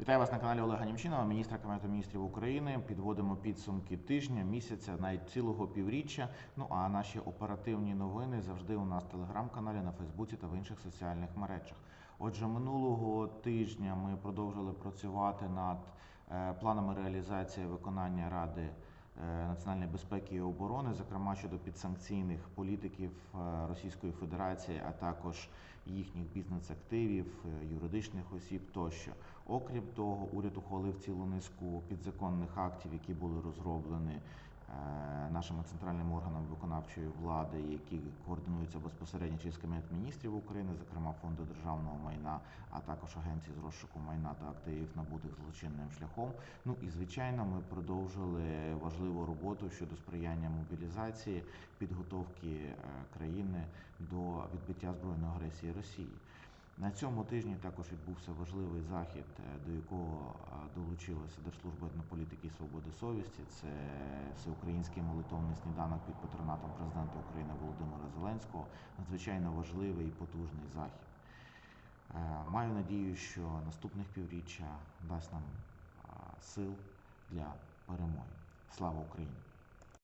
Вітаю вас на каналі Олега Німчинова, міністра Кабінету міністрів України. Підводимо підсумки тижня, місяця, навіть цілого півріччя. Ну а наші оперативні новини завжди у нас в телеграм-каналі, на Фейсбуці та в інших соціальних мережах. Отже, минулого тижня ми продовжили працювати над е, планами реалізації виконання Ради національної безпеки і оборони, зокрема щодо підсанкційних політиків е, Російської Федерації, а також їхніх бізнес-активів, е, юридичних осіб тощо. Окрім того, уряд ухвалив цілу низку підзаконних актів, які були розроблені е, нашими центральними органами виконавчої влади, які координуються безпосередньо через Кабінет міністрів України, зокрема фонду державного майна, а також агенції з розшуку майна та активів набутих злочинним шляхом. Ну і звичайно, ми продовжили важливу роботу щодо сприяння мобілізації, підготовки е, країни до відбиття збройної агресії Росії. На цьому тижні також відбувся важливий захід, е, до якого е, долучилася Держслужба етнополітики свободи совісті. Це всеукраїнський молитовний сніданок під патронатом президента України Володимира Зеленського. Надзвичайно важливий і потужний захід. Е, Маю надію, що наступних півріччя дасть нам е, сил для перемоги. Слава Україні!